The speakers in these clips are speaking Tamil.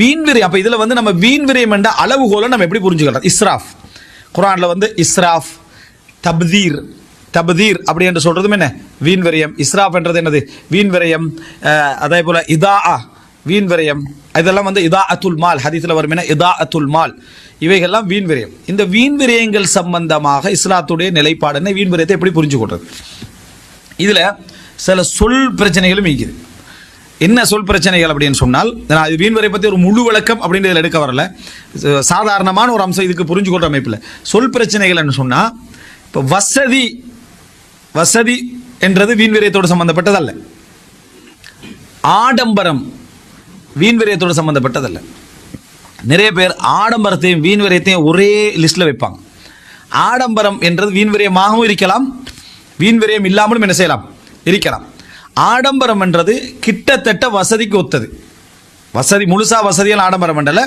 வீண் விரயம் அப்ப இதுல வந்து நம்ம வீண் விரயம் என்ற அளவுகோலை நம்ம எப்படி புரிஞ்சுக்கலாம்? இஸ்ராஃப். குரானில் வந்து இஸ்ராஃப் தப்தீர் தப்தீர் அப்படி என்று சொல்றதும் என்ன? வீண் விரயம். இஸ்ராஃப் என்றது என்னது? வீண் விரயம். அதே போல இதா வீண் விரயம். இதெல்லாம் வந்து இதா அத்துல் மால். ஹதீஸில் வரும் என்ன? இதா அத்துல் மால். இவைகள்லாம் வீண் விரயம். இந்த வீண் விரயங்கள் சம்பந்தமாக இஸ்லாத்துடைய நிலைப்பாடுன்னு வீண் விரயத்தை எப்படி புரிஞ்சு கொள்றது? இதில் சில சொல் பிரச்சனைகளும் இருக்குது என்ன சொல் பிரச்சனைகள் அப்படின்னு சொன்னால் நான் இது வீண்வரை பற்றி ஒரு முழு விளக்கம் அப்படின்னு எடுக்க வரல. சாதாரணமான ஒரு அம்சம் இதுக்கு புரிஞ்சு அமைப்பில். சொல் பிரச்சனைகள்னு சொன்னால் இப்போ வசதி வசதி என்றது வீண்விரயத்தோடு சம்பந்தப்பட்டதல்ல. ஆடம்பரம் வீண்விரயத்தோடு சம்பந்தப்பட்டதல்ல. நிறைய பேர் ஆடம்பரத்தையும் வீண்விரயத்தையும் ஒரே லிஸ்ட்டில் வைப்பாங்க. ஆடம்பரம் என்றது வீண்விரயமாகவும் இருக்கலாம் வீண்விரயம் இல்லாமலும் என்ன செய்யலாம்? இருக்கலாம். ஆடம்பரம் என்றது கிட்டத்தட்ட வசதிக்கு ஒத்தது. வசதி முழுசா வசதியால் ஆடம்பரம் என்றல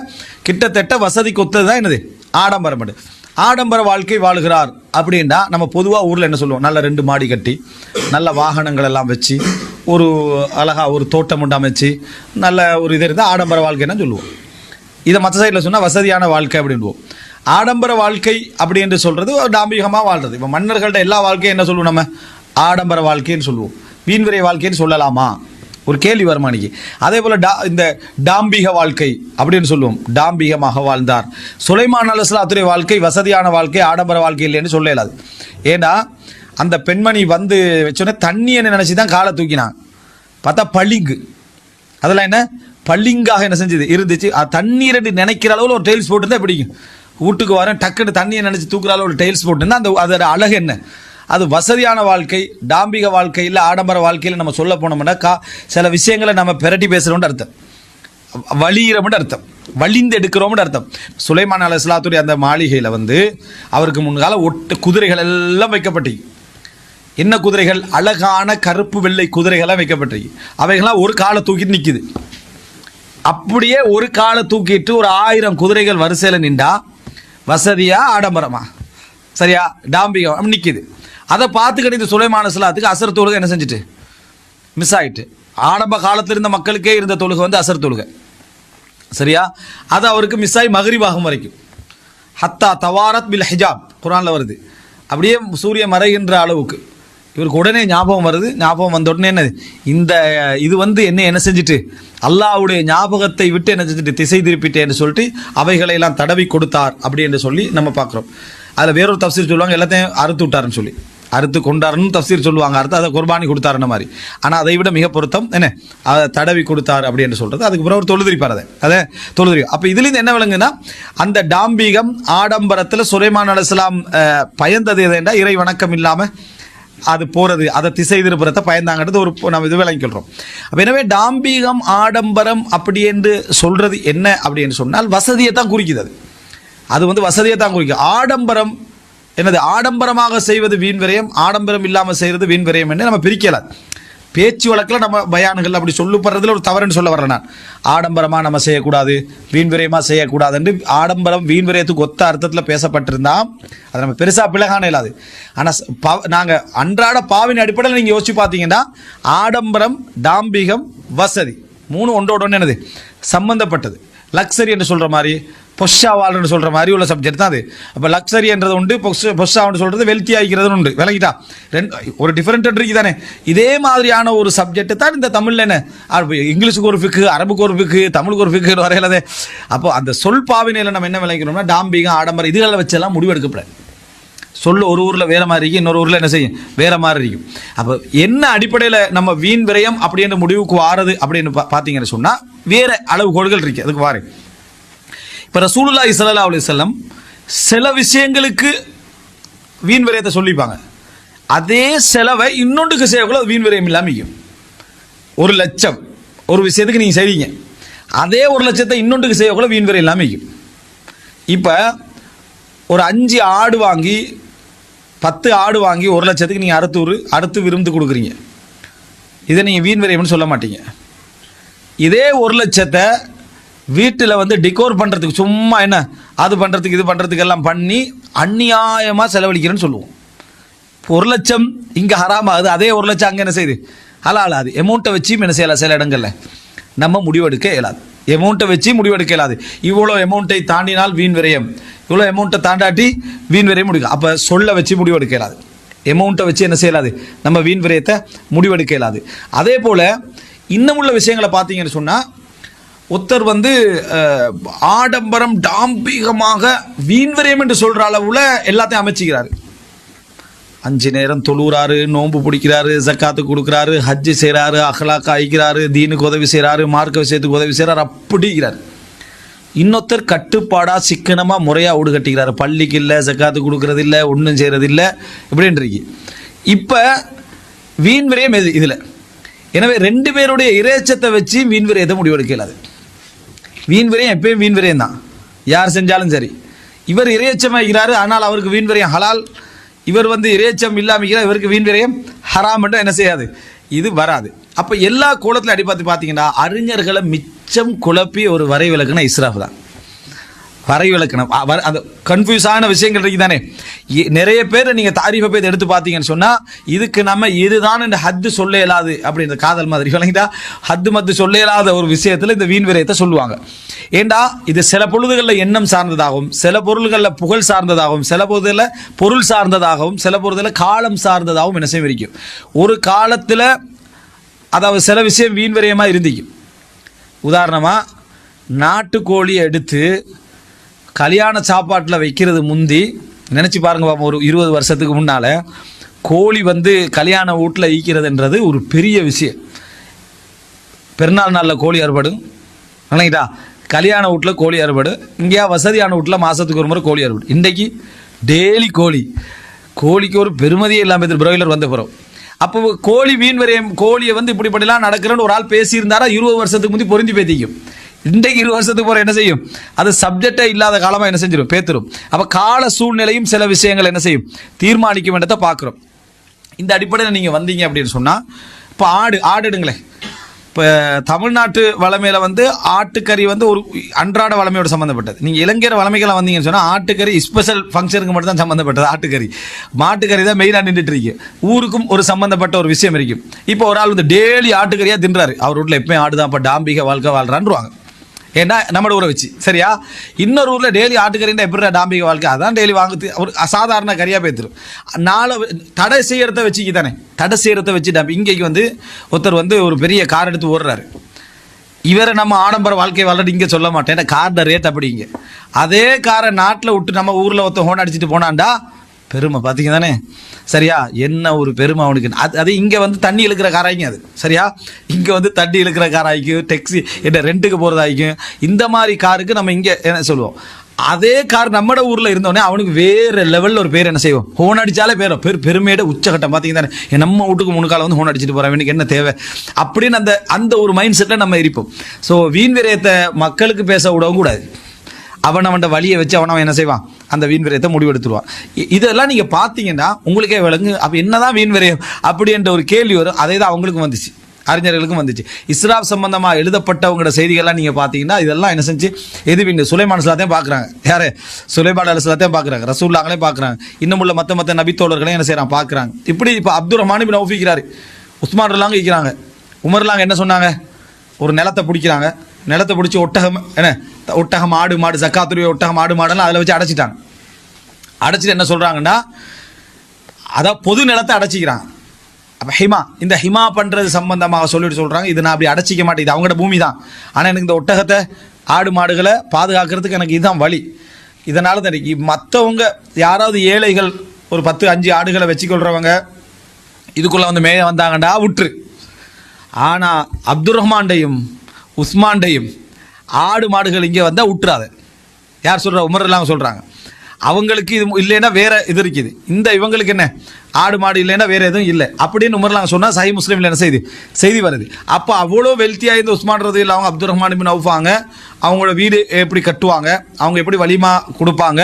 கிட்டத்தட்ட வசதிக்கு ஒத்தது தான் என்னது? ஆடம்பரம் என்று. ஆடம்பர வாழ்க்கை வாழுகிறார் அப்படின்னா நம்ம பொதுவாக ஊரில் என்ன சொல்லுவோம்? நல்ல ரெண்டு மாடி கட்டி நல்ல வாகனங்கள் எல்லாம் வச்சு ஒரு அழகாக ஒரு தோட்டம் உண்டு அமைச்சு நல்ல ஒரு இது இருந்தால் ஆடம்பர வாழ்க்கைன்னு சொல்லுவோம். இதை மற்ற சைடில் சொன்னால் வசதியான வாழ்க்கை அப்படின்வோம் ஆடம்பர வாழ்க்கை அப்படி என்று ஒரு டாம்பிகமாக வாழ்றது. இப்போ மன்னர்கள்ட்ட எல்லா வாழ்க்கையும் என்ன சொல்லுவோம் நம்ம? ஆடம்பர வாழ்க்கைன்னு சொல்லுவோம். வீண்விரை வாழ்க்கைன்னு சொல்லலாமா? ஒரு கேள்வி வருமானிக்கு அதே போல டா இந்த டாம்பிக வாழ்க்கை அப்படின்னு சொல்லுவோம். டாம்பிகமாக வாழ்ந்தார். சுலைமான் அலுவலாத்துடைய வாழ்க்கை வசதியான வாழ்க்கை ஆடம்பர வாழ்க்கை இல்லைன்னு சொல்ல இயலாது. ஏன்னா அந்த பெண்மணி வந்து வச்சோடனே என்ன நினச்சி தான் காலை தூக்கினான். பார்த்தா பளிங்கு. அதெல்லாம் என்ன? பளிங்காக என்ன செஞ்சது? இருந்துச்சு. அது தண்ணீரை நினைக்கிற அளவில் ஒரு டைல்ஸ் போட்டு தான் பிடிக்கும் வீட்டுக்கு வரேன் டக்குன்னு தண்ணியை நினச்சி தூக்குற அளவு ஒரு டைல்ஸ் போட்டுருந்தா அந்த அதோட அழகு என்ன? அது வசதியான வாழ்க்கை டாம்பிக வாழ்க்கையில் ஆடம்பர வாழ்க்கையில் நம்ம சொல்ல போனோம்னா கா சில விஷயங்களை நம்ம பிரட்டி பேசுகிறோம்னு அர்த்தம். வழிகிறோம்னு அர்த்தம். வலிந்து எடுக்கிறோம்னு அர்த்தம். சுலைமான் அலி இஸ்லாத்துடைய அந்த மாளிகையில் வந்து அவருக்கு முன்னால் ஒட்டு குதிரைகள் எல்லாம் வைக்கப்பட்டு என்ன குதிரைகள்? அழகான கருப்பு வெள்ளை குதிரைகளாக வைக்கப்பட்டிருக்கு. அவைகளாம் ஒரு காலை தூக்கிட்டு நிற்கிது அப்படியே ஒரு காலை தூக்கிட்டு ஒரு ஆயிரம் குதிரைகள் வரிசையில் நின்றா வசதியாக ஆடம்பரமா? சரியா? டாம்பிகம் நிற்கிது அதை பார்த்து இந்த சுலைமான சிலாத்துக்கு அசர் தொழுகை என்ன செஞ்சுட்டு? மிஸ் ஆயிட்டு. ஆரம்ப காலத்தில் இருந்த மக்களுக்கே இருந்த தொழுகை வந்து அசர் தொழுகை. சரியா? அது அவருக்கு மிஸ் ஆகி மகரிவாகும் வரைக்கும். ஹத்தா தவாரத் பில் ஹிஜாப். குரானில் வருது. அப்படியே சூரியன் மறைகின்ற அளவுக்கு. இவருக்கு உடனே ஞாபகம் வருது. ஞாபகம் வந்த உடனே என்னது? இந்த இது வந்து என்ன என்ன செஞ்சுட்டு? அல்லாஹ்வுடைய ஞாபகத்தை விட்டு என்ன செஞ்சுட்டு? திசை திருப்பிட்டேன்னு சொல்லிட்டு அவைகளை எல்லாம் தடவி கொடுத்தார் அப்படி என்று சொல்லி நம்ம பார்க்குறோம். அதில் வேறொரு தப்சீர் சொல்லுவாங்க எல்லாத்தையும் அறுத்து விட்டாருன்னு சொல்லி. அறுத்து கொண்டாருன்னு தப்சீர் சொல்லுவாங்க. அறுத்து அதை குர்பானி கொடுத்தாருன்ற மாதிரி. ஆனால் அதை விட மிக பொருத்தம் என்ன? அதை தடவி கொடுத்தார் அப்படின்னு சொல்கிறது அதுக்கு பிறகு ஒரு தொழுதிரிப்பார் அதை அதை தொழுதிரி. அப்போ இதுலேருந்து என்ன விளங்குன்னா அந்த டாம்பீகம் ஆடம்பரத்தில் சுரேமான் அலுவலாம் பயந்தது எதுண்டா இறை வணக்கம் இல்லாமல் அது போகிறது அதை திசை திருப்புறத்தை பயந்தாங்கிறது ஒரு நம்ம இது விளங்கிக்கொள்கிறோம் அப்போ எனவே டாம்பீகம் ஆடம்பரம் அப்படி என்று சொல்கிறது என்ன அப்படின்னு சொன்னால் வசதியை தான் குறிக்குது அது. அது வந்து வசதியை தான் குறிக்கும் ஆடம்பரம் என்னது ஆடம்பரமாக செய்வது வீண் விரயம் ஆடம்பரம் இல்லாமல் செய்கிறது வீண் விரயம் என்று நம்ம பிரிக்கலாம் பேச்சு வழக்கில் நம்ம பயானுகள் அப்படி சொல்லப்படுறதுல ஒரு தவறுன்னு சொல்ல வரல நான். ஆடம்பரமாக நம்ம செய்யக்கூடாது வீண் விரயமாக செய்யக்கூடாது என்று ஆடம்பரம் வீண் விரயத்துக்கு ஒத்த அர்த்தத்தில் பேசப்பட்டிருந்தால் அதை நம்ம பெருசாக பிளகான இல்லாது. ஆனால் நாங்கள் அன்றாட பாவின் அடிப்படையில் நீங்கள் யோசிச்சு பார்த்தீங்கன்னா ஆடம்பரம் டாம்பிகம் வசதி மூணு ஒன்றோட ஒன்று என்னது சம்பந்தப்பட்டது. லக்ஸரி என்று சொல்கிற மாதிரி பொஷாவால்னு சொல்கிற மாதிரி உள்ள சப்ஜெக்ட் தான் அது. அப்போ லக்ஸரி என்றது உண்டு பொஷ் பொஷாவுன்னு சொல்கிறது வெல்த்தி ஆகிக்கிறதுன்னு உண்டு. விளங்கிட்டா? ரெண்டு ஒரு டிஃப்ரெண்ட் இருக்கு தானே. இதே மாதிரியான ஒரு சப்ஜெக்ட் தான் இந்த தமிழில் என்ன? இங்கிலீஷுக்கு ஒரு ஃபிக்கு அரபுக்கு ஒரு ஃபிக்கு தமிழுக்கு ஒரு ஃபிக்குன்னு வரையிலதே. அப்போ அந்த சொல் பாவினையில் நம்ம என்ன விளங்கிறோம்னா டாம்பிகம் ஆடம்பரம் இதுகளை வச்செல்லாம் முடிவெடுக்கப்படாது. சொல்லு ஒரு ஊரில் வேற மாதிரி இருக்கும் இன்னொரு ஊரில் என்ன செய்யும்? வேற மாதிரி இருக்கும் அப்போ என்ன அடிப்படையில் நம்ம வீண் விரயம் அப்படின்ற முடிவுக்கு வாரது அப்படின்னு பா- பார்த்தீங்கன்னு சொன்னால் வேற அளவுகோள்கள் இருக்கு. அதுக்கு வாரு. இப்போ ரசூலுல்லா இஸ்லா அலி செல்லம் சில விஷயங்களுக்கு வீண் விரயத்தை சொல்லிப்பாங்க. அதே செலவை இன்னொன்றுக்கு செய்யக்குள்ள வீண் விரயம் இல்லாமல் ஒரு லட்சம். ஒரு விஷயத்துக்கு நீங்கள் செய்வீங்க. அதே ஒரு லட்சத்தை இன்னொன்றுக்கு செய்யக்குள்ள வீண் விரயம் இல்லாமல் இப்போ ஒரு அஞ்சு ஆடு வாங்கி பத்து ஆடு வாங்கி ஒரு லட்சத்துக்கு நீங்கள் அறுத்து ஒரு அறுத்து விருந்து கொடுக்குறீங்க. இதை நீங்கள் வீண் விரைவுன்னு சொல்ல மாட்டீங்க. இதே ஒரு லட்சத்தை வீட்டில் வந்து டிகோர் பண்ணுறதுக்கு சும்மா என்ன அது பண்ணுறதுக்கு இது பண்ணுறதுக்கு எல்லாம் பண்ணி அந்நியாயமாக செலவழிக்கிறேன்னு சொல்லுவோம். ஒரு லட்சம் இங்கே ஹராமாகுது அதே ஒரு லட்சம் அங்கே என்ன செய்யுது? ஹலால் அது அமௌண்ட்டை வச்சு என்ன செய்யலாம் சில இடங்களில்? நம்ம முடிவெடுக்க இயலாது. எமௌண்ட்டை வச்சு முடிவெடுக்க இயலாது இவ்வளோ எமௌண்ட்டை தாண்டினால் வீண் விரயம். இவ்வளோ எமௌண்ட்டை தாண்டாட்டி வீண் விரயம் முடிக்கும் அப்போ சொல்ல வச்சு முடிவெடுக்க இயலாது எமௌண்ட்டை வச்சு என்ன செய்யலாது? நம்ம வீண் விரயத்தை முடிவெடுக்க இயலாது அதே போல் இன்னமுள்ள விஷயங்களை பார்த்தீங்கன்னு சொன்னால் ஒருத்தர் வந்து ஆடம்பரம் டாம்பிகமாக வீண் விரயம் என்று சொல்கிற அளவில் எல்லாத்தையும் அமைச்சிக்கிறாரு. அஞ்சு நேரம் தொழுகிறாரு நோன்பு பிடிக்கிறாரு ஜக்காத்து கொடுக்குறாரு ஹஜ்ஜு செய்கிறாரு அஹ்லாக் அழிக்கிறாரு தீனுக்கு உதவி செய்கிறாரு மார்க்க விஷயத்துக்கு உதவி செய்கிறாரு அப்படிங்கிறார். இன்னொருத்தர் கட்டுப்பாடாக சிக்கனமாக முறையாக வீடு கட்டிக்கிறாரு. பள்ளிக்கு இல்லை ஜக்காத்து கொடுக்கறது இல்லை ஒன்றும் செய்கிறது இல்லை இப்படின்றிருக்கு. இப்போ வீண் விரயம் எது இதில்? எனவே ரெண்டு பேருடைய இறைச்சத்தை வச்சு வீண் விரயத்தை முடிவெடுக்க இயலாது வீண் விரயம் எப்பயும் வீண் விரயம் தான் யார் செஞ்சாலும் சரி. இவர் இறையச்சம் வைக்கிறாரு ஆனால் அவருக்கு வீண் விரயம் ஹலால். இவர் வந்து இறைச்சம் இல்லாமல் இவருக்கு வீண் விரயம் ஹராம் என்ன செய்யாது? இது வராது. அப்போ எல்லா கோலத்தில் அடி பார்த்து பார்த்தீங்கன்னா அறிஞர்களை மிச்சம் குழப்பி ஒரு வரை இஸ்ராஃப் தான். வரை விளக்கணம் அந்த கன்ஃபியூஸான விஷயங்கள் இருக்கு தானே நிறைய பேர் நீங்கள் தாரிஃபை போய் எடுத்து பார்த்தீங்கன்னு சொன்னால் இதுக்கு நம்ம இதுதான் இந்த ஹத்து சொல்ல இயலாது அப்படின்ற காதல் மாதிரி விளங்கிட்டா ஹத்து மத்து சொல்ல இயலாத ஒரு விஷயத்தில் இந்த வீண் விரயத்தை சொல்லுவாங்க. ஏண்டா இது சில பொழுதுகளில் எண்ணம் சார்ந்ததாகவும் சில பொருள்களில் புகழ் சார்ந்ததாகவும் சில பொழுதில் பொருள் சார்ந்ததாகவும் சில பொழுதுகளில் காலம் சார்ந்ததாகவும் என்ன செய்யும் இருக்கும் ஒரு காலத்தில் அதாவது சில விஷயம் வீண் விரயமாக இருந்திக்கும். உதாரணமாக நாட்டுக்கோழியை எடுத்து கல்யாண சாப்பாட்டில் வைக்கிறது முந்தி நினச்சி பாருங்க ஒரு இருபது வருஷத்துக்கு முன்னால் கோழி வந்து கல்யாண வீட்டில் ஈக்கிறதுன்றது ஒரு பெரிய விஷயம். பெருநாள் நாளில் கோழி அறுபடும் இல்லைங்களா? கல்யாண வீட்டில் கோழி அறுபடு இங்கேயா வசதியான வீட்டில் மாதத்துக்கு ஒரு முறை கோழி அறுபடு இன்றைக்கி டெய்லி கோழி. கோழிக்கு ஒரு பெருமதியே இல்லாமல் பிராய்லர் வந்த பிறகு அப்போ கோழி மீன் வரையும் கோழியை வந்து இப்படிப்படிலாம் நடக்கிறேன்னு ஒரு ஆள் பேசியிருந்தாரா? இருபது வருஷத்துக்கு முந்தி பொருந்தி பேத்திக்கும். இன்றைக்கு இருபது வருஷத்துக்கு போகிற என்ன செய்யும்? அது சப்ஜெக்டே இல்லாத காலமாக என்ன செஞ்சிடும் பேத்துரும். அப்போ கால சூழ்நிலையும் சில விஷயங்கள் என்ன செய்யும்? தீர்மானிக்கும் என்றதை பார்க்குறோம். இந்த அடிப்படையில் நீங்கள் வந்தீங்க அப்படின்னு சொன்னால் இப்போ ஆடு ஆடு எடுங்களேன். இப்போ தமிழ்நாட்டு வளமையில் வந்து ஆட்டுக்கறி வந்து ஒரு அன்றாட வளமையோட சம்மந்தப்பட்டது நீங்கள் இளைஞர் வளமைக்கெல்லாம் வந்தீங்கன்னு சொன்னால் ஆட்டுக்கறி ஸ்பெஷல் ஃபங்க்ஷனுக்கு மட்டும் தான் சம்மந்தப்பட்டது ஆட்டுக்கறி. மாட்டுக்கறி தான் மெயினாக நின்றுட்டு இருக்கு. ஊருக்கும் ஒரு சம்மந்தப்பட்ட ஒரு விஷயம் இருக்கும் இப்போ ஒரு ஆள் வந்து டெய்லி ஆட்டுக்கறியாக தின்றாரு. அவர் வீட்டில் எப்பயும் ஆடு தான் இப்போ டாம்பிக வாழ்க்கை வாழ்றான்ருவாங்க ஏன்னா நம்மளோட ஊரை வச்சு? சரியா? இன்னொரு ஊரில் டெய்லி ஆட்டுக்கறின்னா எப்படி டாம்பிக வாழ்க்கை? அதான் டெய்லி வாங்குது. ஒரு அசாதாரண கறியாக பேத்துரும் நாளை தடை செய்கிறத வச்சுக்கி தானே. தடை செய்கிறத வச்சு டாம்பி இங்கேக்கு வந்து ஒருத்தர் வந்து ஒரு பெரிய கார் எடுத்து ஓடுறாரு. இவரை நம்ம ஆடம்பர வாழ்க்கை வாழ்றது இங்கே சொல்ல மாட்டேன். ஏன்னா கார்ட ரேட் அப்படிங்க அதே காரை நாட்டில் விட்டு நம்ம ஊரில் ஒருத்தன் ஹோன் அடிச்சுட்டு போனான்டா பெருமை. பார்த்தீங்க தானே சரியா? என்ன ஒரு பெருமை அவனுக்கு? அது அது இங்கே வந்து தண்ணி இழுக்கிற காராய்க்கும் அது. சரியா? இங்கே வந்து தண்ணி இழுக்கிற காராய்க்கும் டெக்ஸி என்ன ரெண்டுக்கு போகிறதாய்க்கும் இந்த மாதிரி காருக்கு நம்ம இங்கே என்ன சொல்லுவோம்? அதே கார் நம்மட ஊரில் இருந்தோடனே அவனுக்கு வேறு லெவலில் ஒரு பேர் என்ன செய்வோம்? ஹோன் அடித்தாலே பேர் பெரு பெருமையோட உச்சகட்டம். பார்த்தீங்க தானே நம்ம வீட்டுக்கு மூணு காலம் வந்து ஹோன் அடிச்சுட்டு போகிறேன் எனக்கு என்ன தேவை? அப்படின்னு அந்த அந்த ஒரு மைண்ட் செட்டில் நம்ம இருப்போம். ஸோ வீண் விரயத்தை மக்களுக்கு பேச விடவும் கூடாது. அவன் அவன் வழியை வச்சு அவன் அவன் என்ன செய்வான்? அந்த வீண் விரயத்தை முடிவெடுத்துருவான். இதெல்லாம் நீங்கள் பார்த்தீங்கன்னா உங்களுக்கே விளங்கு. அப்போ என்னதான் வீண் விரயம்? அப்படின்ற ஒரு கேள்வி வரும். அதே தான் அவங்களுக்கும் வந்துச்சு. அறிஞர்களுக்கும் வந்துச்சு. இஸ்ராப் சம்பந்தமாக எழுதப்பட்டவங்களோட செய்திகள்லாம் நீங்கள் பார்த்தீங்கன்னா இதெல்லாம் என்ன செஞ்சு? எது இந்த சுலைமான் சிலாத்தையும் பார்க்குறாங்க. யாரு? சுலைமான் அலி சிலாத்தையும் பார்க்குறாங்க. ரசூல்லாங்களையும் பார்க்குறாங்க. இன்னும் உள்ள மற்ற மற்ற நபித்தோழர்களையும் என்ன செய்கிறாங்க பார்க்குறாங்க. இப்படி இப்போ அப்துல் ரஹ்மான் பின் நௌஃபிக்கிறாரு உஸ்மான் இருக்கிறாங்க உமர்லாங்க என்ன சொன்னாங்க? ஒரு நிலத்தை பிடிக்கிறாங்க. நிலத்தை பிடிச்சி ஒட்டகம் என்ன ஒட்டகம் ஆடு மாடு சக்காத்துரிய ஒட்டகம் ஆடு மாடெல்லாம் அதில் வச்சு அடைச்சிட்டாங்க. அடைச்சிட்டு என்ன சொல்கிறாங்கன்னா அதான் பொது நிலத்தை அடைச்சிக்கிறாங்க. அப்போ ஹிமா இந்த ஹிமா பண்ணுறது சம்பந்தமாக சொல்லிட்டு சொல்கிறாங்க இது நான் அப்படி அடைச்சிக்க மாட்டேன். இது அவங்களோட பூமி தான் ஆனால் எனக்கு இந்த ஒட்டகத்தை ஆடு மாடுகளை பாதுகாக்கிறதுக்கு எனக்கு இதுதான் வழி. இதனால் தான் மற்றவங்க யாராவது ஏழைகள் ஒரு பத்து அஞ்சு ஆடுகளை வச்சுக்கொள்கிறவங்க இதுக்குள்ளே வந்து மேய வந்தாங்கண்டா விட்டுரு. ஆனால் அப்துல் ரஹ்மான்டையும் உஸ்மான்டையும் ஆடு மாடுகள் இங்கே வந்தால் விட்டுறாத யார் சொல்கிற உமர் இல்லாமல் சொல்கிறாங்க அவங்களுக்கு இது இல்லைன்னா வேற இது இருக்குது. இந்த இவங்களுக்கு என்ன? ஆடு மாடு இல்லைன்னா வேற எதுவும் இல்லை. அப்படின்னு உமர்லாங்க சொன்னால் சஹி முஸ்லீமில் என்ன செய்தி? செய்தி வருது. அப்போ அவ்வளோ வெல்த்தியாக இந்த உஸ்மான் ரதி இல்லை அவங்க அப்துல் ரஹ்மான் பின் அவுஃபாங்க. அவங்களோட வீடு எப்படி கட்டுவாங்க? அவங்க எப்படி வலிமா கொடுப்பாங்க?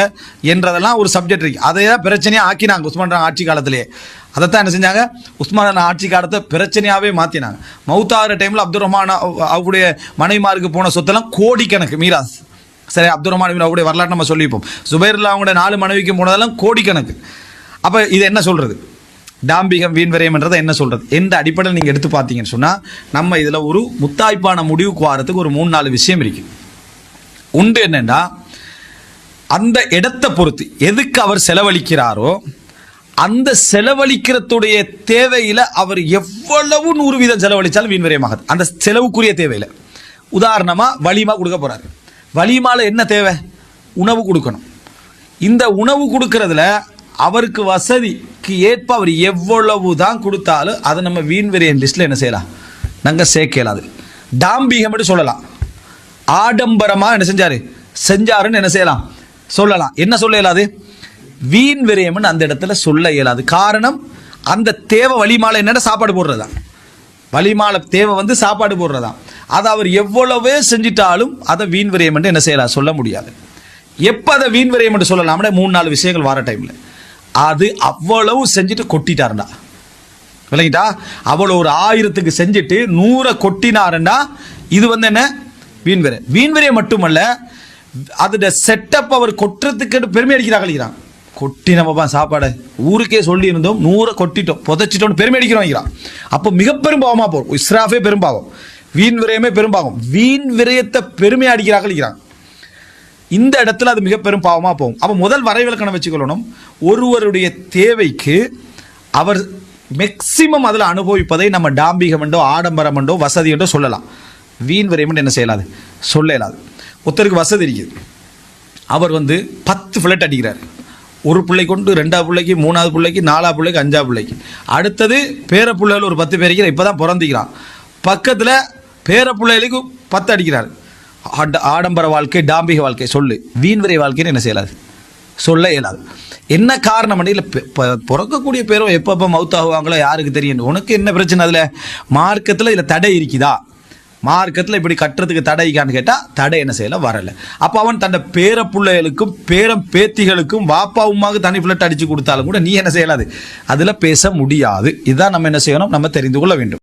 என்றதெல்லாம் ஒரு சப்ஜெக்ட் இருக்கு. அதை பிரச்சனையாக ஆக்கினாங்க உஸ்மான் ஆட்சி காலத்திலேயே. அதைத்தான் என்ன செஞ்சாங்க? உஸ்மான் ஆட்சி காலத்தை பிரச்சனையாகவே மாற்றினாங்க மௌத்தாகிற டைமில் அப்துல் ரஹ்மான் அவருடைய மனைவிமாருக்கு போன சொத்தெல்லாம் கோடிக்கணக்கு மீராஸ். சரி அப்துல் ரஹ்மான் அவருடைய வரலாற்று நம்ம சொல்லிப்போம். சுபைர்ல அவங்களோட நாலு மனைவிக்கு போனதெல்லாம் கோடிக்கணக்கு. அப்போ இது என்ன சொல்கிறது டாம்பிகம் வீண் விரயம்ன்றதை என்ன சொல்கிறது எந்த அடிப்படையில் நீங்கள் எடுத்து பார்த்தீங்கன்னு சொன்னால் நம்ம இதில் ஒரு முத்தாய்ப்பான முடிவுக்கு வாரத்துக்கு ஒரு மூணு நாலு விஷயம் இருக்குது உண்டு என்னென்னா அந்த இடத்தை பொறுத்து எதுக்கு அவர் செலவழிக்கிறாரோ அந்த செலவழிக்கிறதுடைய தேவையில அவர் எவ்வளவு நூறு வீதம் செலவழிச்சாலும் வீண் விரயமாகாது. அந்த செலவுக்குரிய தேவையில. உதாரணமா வலிமா கொடுக்க போறாரு. வலிமால என்ன தேவை? உணவு கொடுக்கணும். இந்த உணவு கொடுக்கறதுல அவருக்கு வசதிக்கு ஏற்ப அவர் எவ்வளவு தான் கொடுத்தாலும் அதை நம்ம வீண் விரயம் என்ன செய்யலாம்? நாங்கள் சேர்க்க இயலாது டாம்பிகம்னு சொல்லலாம். ஆடம்பரமாக என்ன செஞ்சார்? செஞ்சாருன்னு என்ன செய்யலாம்? சொல்லலாம். என்ன சொல்ல இயலாது? வீண் விரயம்னு அந்த இடத்துல சொல்ல இயலாது. காரணம் அந்த தேவை வழிமாலை என்னடா சாப்பாடு போடுறதா? வழிமாலை தேவை வந்து சாப்பாடு போடுறதா அதை அவர் எவ்வளவே செஞ்சிட்டாலும் அதை வீண் விரயம் என்று என்ன செய்யலாம் சொல்ல முடியாது. எப்போ அதை வீண் விரயம் என்று சொல்லலாம்னா மூணு நாலு விஷயங்கள் வர டைமில் அது அவ்வளவு செஞ்சுட்டு கொட்டிட்டாருண்டா விளங்கிட்டா? அவ்வளோ ஒரு ஆயிரத்துக்கு செஞ்சுட்டு நூறை கொட்டினாருன்னா இது வந்து என்ன? வீண் விரயம். வீண் விரயம் மட்டுமல்ல அதோட செட்டப் அவர் கொட்டுறதுக்கு பெருமை அடிக்கிறாங்க கொட்டி நம்மப்பா சாப்பாடு ஊருக்கே சொல்லி இருந்தோம் நூறை கொட்டிட்டோம் புதைச்சிட்டோம்னு பெருமை அடிக்கிறோம் அப்போ மிக பாவமாக போகும் இஸ்ராஃபே பெரும்பாவம் வீண் விரயமே பெரும்பாவம் வீண் விரயத்தை பெருமை அடிக்கிறார்கள் இந்த இடத்துல அது மிக பெரும் போகும். அப்போ முதல் வரைவிலக்கணம் வச்சுக்கொள்ளணும். ஒருவருடைய தேவைக்கு அவர் மேக்சிமம் அதில் அனுபவிப்பதை நம்ம டாம்பிகம் என்றோ ஆடம்பரம் என்றோ வசதி என்றோ சொல்லலாம். வீண் விரயம் என்ன செய்யலாது? சொல்ல இயலாது. ஒருத்தருக்கு வசதி இருக்குது. அவர் வந்து பத்து ஃப்ளட் அடிக்கிறார். ஒரு பிள்ளை கொண்டு ரெண்டாவது பிள்ளைக்கு மூணாவது பிள்ளைக்கு நாலாவது பிள்ளைக்கு அஞ்சாவது பிள்ளைக்கு. அடுத்தது பேர பிள்ளைகள் ஒரு பத்து பேரைக்கு இப்போ தான் பிறந்திக்கிறான் பக்கத்தில் பேர பிள்ளைகளுக்கு பத்து அடிக்கிறார். ஆட- ஆடம்பர வாழ்க்கை டாம்பிக வாழ்க்கை சொல்லு. வீண்வரை வாழ்க்கைன்னு என்ன செய்யலாது? சொல்ல இயலாது. என்ன காரணம் இல்லை பிறக்கக்கூடிய பேரும் எப்பப்போ மவுத் ஆகுவாங்களோ யாருக்கு தெரியும்? உனக்கு என்ன பிரச்சனை அதில்? மார்க்கத்தில் இதில் தடை இருக்குதா? மார்க்கத்தில் இப்படி கட்டுறதுக்கு தடைக்கான்னு கேட்டால் தடை என்ன செய்யல? வரல. அப்போ அவன் தன்னை பேர பிள்ளைகளுக்கும் பேரம் பேத்திகளுக்கும் வாப்பாவுமாக தனி பிளட் அடித்து கொடுத்தாலும் கூட நீ என்ன செய்யலாது? அதில் பேச முடியாது. இதுதான் நம்ம என்ன செய்யணும்? நம்ம தெரிந்து கொள்ள வேண்டும்.